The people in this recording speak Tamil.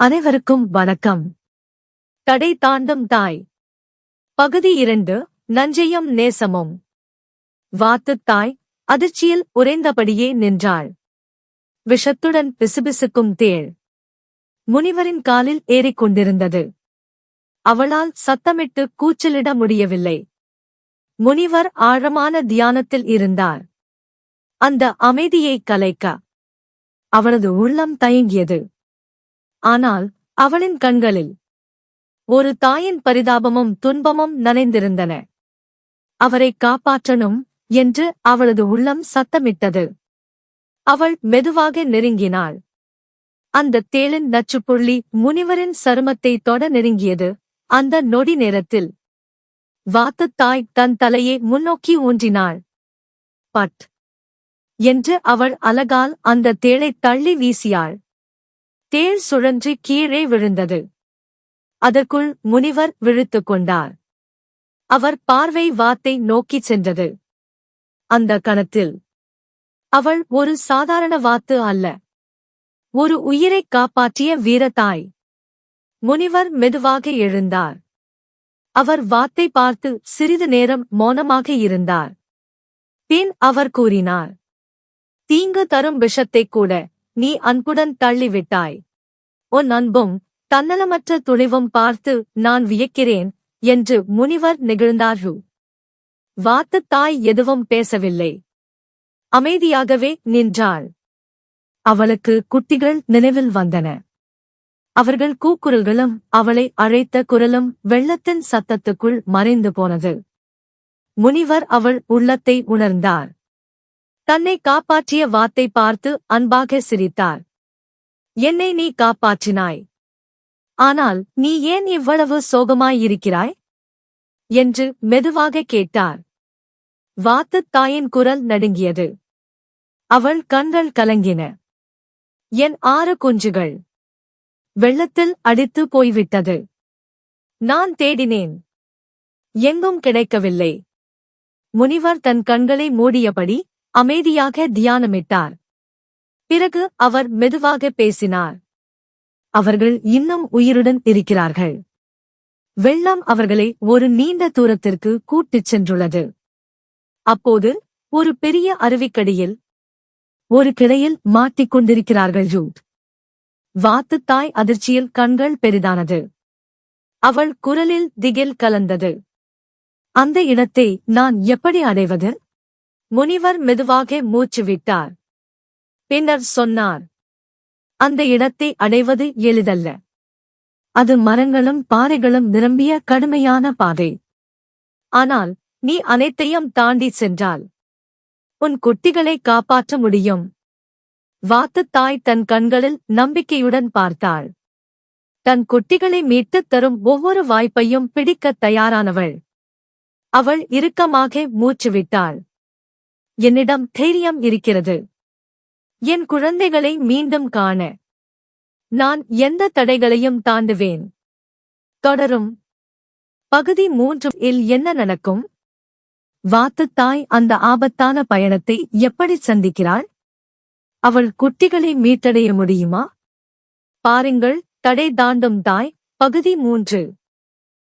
அனைவருக்கும் வணக்கம். தடை தாண்டும் தாய். பகுதி இரண்டு நஞ்சையும் நேசமும். வாத்துத் தாய் அதிர்ச்சியில் உறைந்தபடியே நின்றாள். விஷத்துடன் பிசுபிசுக்கும் தேள். முனிவரின் காலில் ஏறிக்கொண்டிருந்தது அவளால் சத்தமிட்டு கூச்சலிட முடியவில்லை. முனிவர் ஆழமான தியானத்தில் இருந்தார். அந்த அமைதியை கலைக்க. அவரது உள்ளம் தயங்கியது. ஆனால் அவளின் கண்களில் ஒரு தாயின் பரிதாபமும் துன்பமும் நனைந்திருந்தன. அவரை காப்பாற்றணும் என்று அவளது உள்ளம் சத்தமிட்டது. அவள் மெதுவாக நெருங்கினாள். அந்த தேளின் நச்சுப்புள்ளி முனிவரின் சருமத்தை தொட நெருங்கியது. அந்த நொடி நேரத்தில் வாத்துத்தாய் தன் தலையை முன்னோக்கி ஊன்றினாள். பட்! என்று அவள் அலகால் அந்த தேளைத் தள்ளி வீசியாள். தேர் சுழன்று கீழே விழுந்தது. அதற்குள் முனிவர் விழுத்துக் கொண்டார். அவர் பார்வை வாத்தை நோக்கிச் சென்றது. அந்த கணத்தில் அவள் ஒரு சாதாரண வாத்து அல்ல. ஒரு உயிரைக் காப்பாற்றிய வீரத்தாய். முனிவர் மெதுவாக எழுந்தார். அவர் வாத்தை பார்த்து சிறிது நேரம் மௌனமாக இருந்தார். பின் அவர் கூறினார் தீங்கு தரும் விஷத்தைக் கூட நீ அன்புடன் தள்ளிவிட்டாய். உன் அன்பும் தன்னலமற்ற துணிவும் பார்த்து நான் வியக்கிறேன் என்று முனிவர் நெகிழ்ந்தாரு வாத்துத் தாய் எதுவும் பேசவில்லை. அமைதியாகவே நின்றாள். அவளுக்கு குட்டிகள் நினைவில் வந்தன. அவர்கள் கூக்குரல்களும் அவளை அழைத்த குரலும் வெள்ளத்தின் சத்தத்துக்குள் மறைந்து போனது. முனிவர் அவள் உள்ளத்தை உணர்ந்தார். தன்னை காப்பாற்றிய வாத்தை பார்த்து அன்பாக சிரித்தார். என்னை நீ காப்பாற்றினாய். ஆனால் நீ ஏன் இவ்வளவு சோகமாயிருக்கிறாய் என்று மெதுவாக கேட்டார். வாத்துத் தாயின் குரல் நடுங்கியது. அவள் கண்கள் கலங்கின. என் ஆறு குஞ்சுகள். வெள்ளத்தில் அடித்து போய்விட்டது. நான் தேடினேன். எங்கும் கிடைக்கவில்லை. முனிவர் தன் கண்களை மூடியபடி அமைதியாக தியானமிட்டார். பிறகு அவர் மெதுவாக பேசினார். அவர்கள் இன்னும் உயிருடன் இருக்கிறார்கள். வெள்ளம் அவர்களை ஒரு நீண்ட தூரத்திற்கு கூட்டிச் சென்றுள்ளது. அப்போது ஒரு பெரிய அருவிக்கடியில் ஒரு கிளையில் மாட்டிக் கொண்டிருக்கிறார்கள் ஜூட். வாத்துத் தாய் அதிர்ச்சியில் கண்கள் பெரிதானது. அவள் குரலில் திகில் கலந்தது. அந்த இடத்தை நான் எப்படி அடைவது? முனிவர் மெதுவாக மூச்சு விட்டார். பின்னர் சொன்னார் அந்த இடத்தை அடைவது எளிதல்ல. அது மரங்களும் பாறைகளும் நிரம்பிய கடுமையான பாதை. ஆனால் நீ அனைத்தையும் தாண்டி சென்றால் உன் குட்டிகளை காப்பாற்ற முடியும். வாத்து தாய் தன் கண்களில் நம்பிக்கையுடன் பார்த்தாள். தன் குட்டிகளை மீட்டுத் தரும் ஒவ்வொரு வாய்ப்பையும் பிடிக்கத் தயாரானவள். அவள் இறுக்கமாக மூச்சுவிட்டாள் என்னிடம் தைரியம் இருக்கிறது. என் குழந்தைகளை மீண்டும் காண. நான் எந்த தடைகளையும் தாண்டுவேன். தொடரும். பகுதி மூன்று இல் என்ன நடக்கும்? வாத்துத் தாய் அந்த ஆபத்தான பயணத்தை எப்படி சந்திக்கிறாள்? அவள் குட்டிகளை மீட்டடைய முடியுமா? பாருங்கள் தடை தாண்டும் தாய் பகுதி மூன்று.